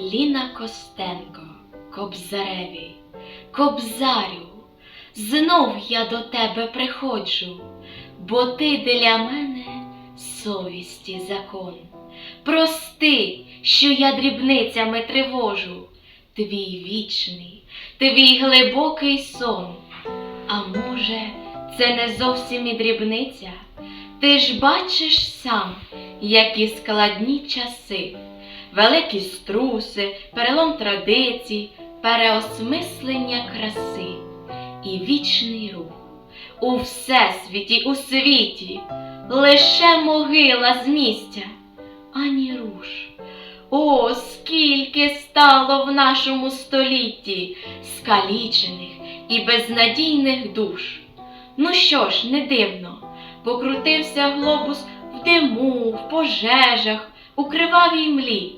Ліна Костенко, Кобзареві, Кобзарю, знов я до тебе приходжу, бо ти для мене совісті закон. Прости, що я дрібницями тривожу, твій вічний, твій глибокий сон. А може, це не зовсім і дрібниця? Ти ж бачиш сам, які складні часи, великі струси, перелом традицій, переосмислення краси і вічний рух. У всесвіті, у світі, лише могила з місця, ані руш. О, скільки стало в нашому столітті скалічених і безнадійних душ. Ну що ж, не дивно, покрутився глобус в диму, в пожежах, у кривавій млі.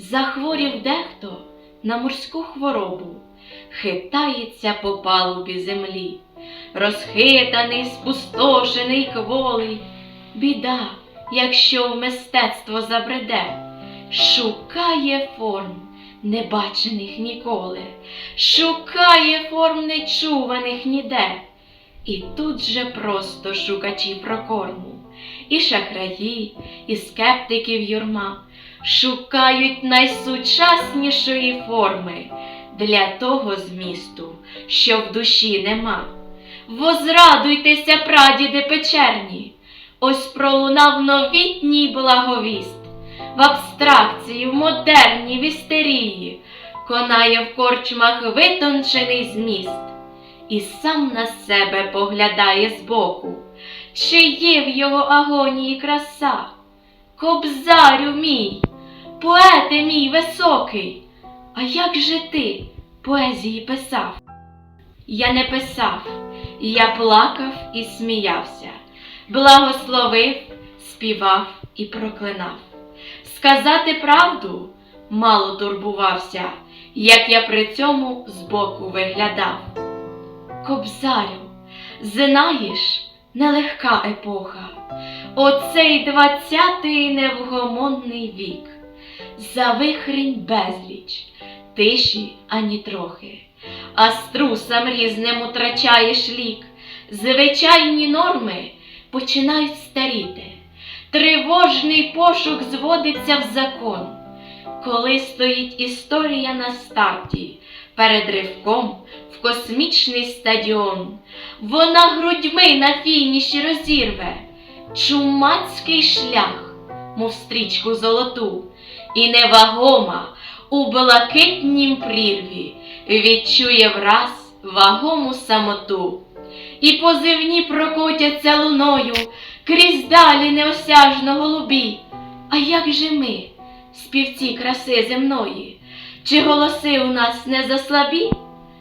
Захворів дехто на морську хворобу, хитається по палубі землі, розхитаний, спустошений кволий. Біда, якщо в мистецтво забреде, шукає форм, небачених ніколи, шукає форм нечуваних ніде. І тут же просто шукачі прокорму, і шахраї, і скептиків юрма шукають найсучаснішої форми для того змісту, що в душі нема. Возрадуйтеся, прадіди печерні, ось пролунав новітній благовіст, в абстракції, в модерній, в істерії, конає в корчмах витончений зміст. І сам на себе поглядає збоку, чи є в його агонії краса. Кобзарю мій, поете мій високий, а як же ти поезії писав? Я не писав, я плакав і сміявся, благословив, співав і проклинав. Сказати правду мало турбувався, як я при цьому збоку виглядав. Кобзарю, знаєш, нелегка епоха, оцей двадцятий невгомонний вік, завихрень безліч, тиші ані трохи, а струсам різним утрачаєш лік, звичайні норми починають старіти, тривожний пошук зводиться в закон, коли стоїть історія на старті, перед ривком в космічний стадіон. Вона грудьми на фініші розірве чумацький шлях, мов стрічку золоту, і невагома у блакитнім прірві відчує враз вагому самоту. І позивні прокотяться луною крізь далі неосяжно голубі. А як же ми, співці краси земної? Чи голоси у нас не заслабі,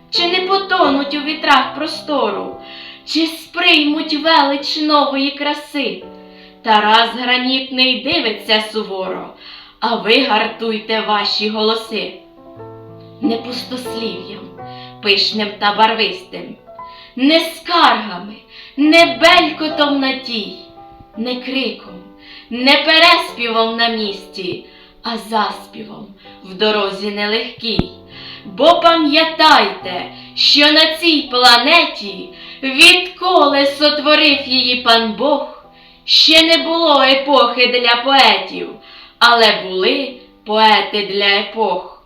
чи не потонуть у вітрах простору, чи сприймуть велич нової краси? Тарас гранітний дивиться суворо, а ви гартуйте ваші голоси. Не пустослів'ям, пишним та барвистим, не скаргами, не белькотом надій, не криком, не переспівом на місці а заспівом в дорозі нелегкій. Бо пам'ятайте, що на цій планеті, відколи сотворив її пан Бог, ще не було епохи для поетів, але були поети для епох.